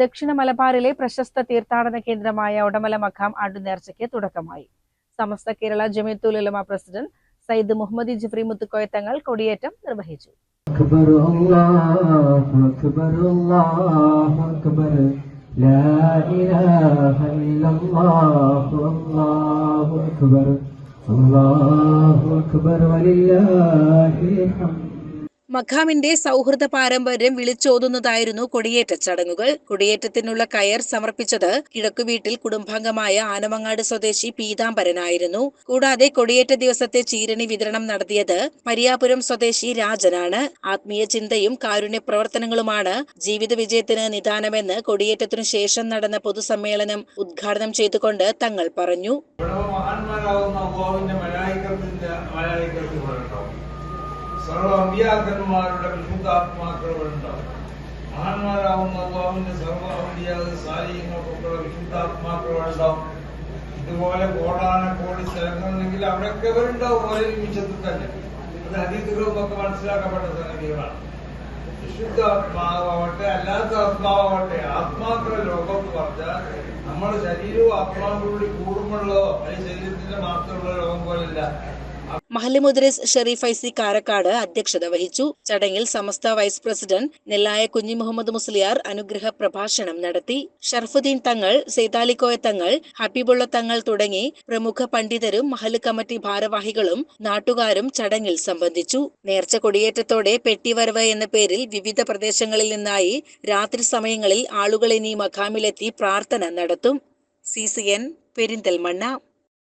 ദക്ഷിണ മലബാറിലെ പ്രശസ്ത തീർത്ഥാടന കേന്ദ്രമായ ഒടമല മഖാം ആണ്ടുനേർച്ചയ്ക്ക് തുടക്കമായി. സമസ്ത കേരള ജമീത്തുലമ പ്രസിഡന്റ് സയ്യിദ് മുഹമ്മദ് ജിഫ്രി മുത്തുക്കോയ തങ്ങൾ കൊടിയേറ്റം നിർവഹിച്ചു. അള്ളാഹു അക്ബർ വലില്ലാഹി ഹംദ് മഖാമിന്റെ സൗഹൃദ പാരമ്പര്യം വിളിച്ചോതുന്നതായിരുന്നു കൊടിയേറ്റ ചടങ്ങുകൾ. കൊടിയേറ്റത്തിനുള്ള കയർ സമർപ്പിച്ചത് കിഴക്കുവീട്ടിൽ കുടുംബാംഗമായ ആനമങ്ങാട് സ്വദേശി പീതാംബരനായിരുന്നു. കൂടാതെ കൊടിയേറ്റ ദിവസത്തെ ചീരണി വിതരണം നടത്തിയത് പരിയാപുരം സ്വദേശി രാജനാണ്. ആത്മീയ ചിന്തയും കാരുണ്യ പ്രവർത്തനങ്ങളുമാണ് ജീവിത വിജയത്തിന് നിദാനമെന്ന് കൊടിയേറ്റത്തിനു ശേഷം നടന്ന പൊതുസമ്മേളനം ഉദ്ഘാടനം ചെയ്തുകൊണ്ട് തങ്ങൾ പറഞ്ഞു. സർവ അമ്പിയാക്കന്മാരുടെ വിശുദ്ധാത്മാക്കൾ ഇവിടെ ഉണ്ടാവും മഹാന്മാരാവുന്ന അള്ളാഹുവിന്റെ സർവ അമ്പിയാത് സാലിഹ്യങ്ങൾക്കൊക്കെയുള്ള വിശുദ്ധാത്മാക്കൾ ഇവിടെ ഉണ്ടാവും ഇതുപോലെ കോടാന കോടി സ്ഥലങ്ങളുണ്ടെങ്കിൽ അവിടെയൊക്കെ ഇവരുണ്ടാവും ഒരേ നിമിഷത്തിൽ തന്നെ. അത് ഹദീസുകളും ഒക്കെ മനസ്സിലാക്കപ്പെട്ട സംഗതികളാണ്. വിശുദ്ധ ആത്മാവാവട്ടെ അല്ലാത്ത ആത്മാവാവട്ടെ ആത്മാക്കളുടെ ലോകം എന്ന് പറഞ്ഞാൽ നമ്മുടെ ശരീരവും ആത്മാവും കൂടി കൂടുമ്പോഴോ അല്ലെങ്കിൽ ശരീരത്തിന്റെ മാത്രമുള്ള ലോകം പോലല്ല മഹല്ല് മുദ്രസ് ഷെറീഫ് ഐസി കാരക്കാട് അധ്യക്ഷത വഹിച്ചു. ചടങ്ങിൽ സമസ്ത വൈസ് പ്രസിഡന്റ് നെല്ലായ കുഞ്ഞി മുഹമ്മദ് മുസ്ലിയാർ അനുഗ്രഹ പ്രഭാഷണം നടത്തി. ഷർഫുദ്ദീൻ തങ്ങൾ സെയ്താലിക്കോയ തങ്ങൾ ഹബീബുള്ള തങ്ങൾ തുടങ്ങി പ്രമുഖ പണ്ഡിതരും മഹല്ല് കമ്മിറ്റി ഭാരവാഹികളും നാട്ടുകാരും ചടങ്ങിൽ സംബന്ധിച്ചു. നേർച്ച കൊടിയേറ്റത്തോടെ പെട്ടിവരവ് എന്ന പേരിൽ വിവിധ പ്രദേശങ്ങളിൽ നിന്നായി രാത്രി സമയങ്ങളിൽ ആളുകൾ ഇനി മഖാമിലെത്തി പ്രാർത്ഥന നടത്തും. C C N Perinthalmanna.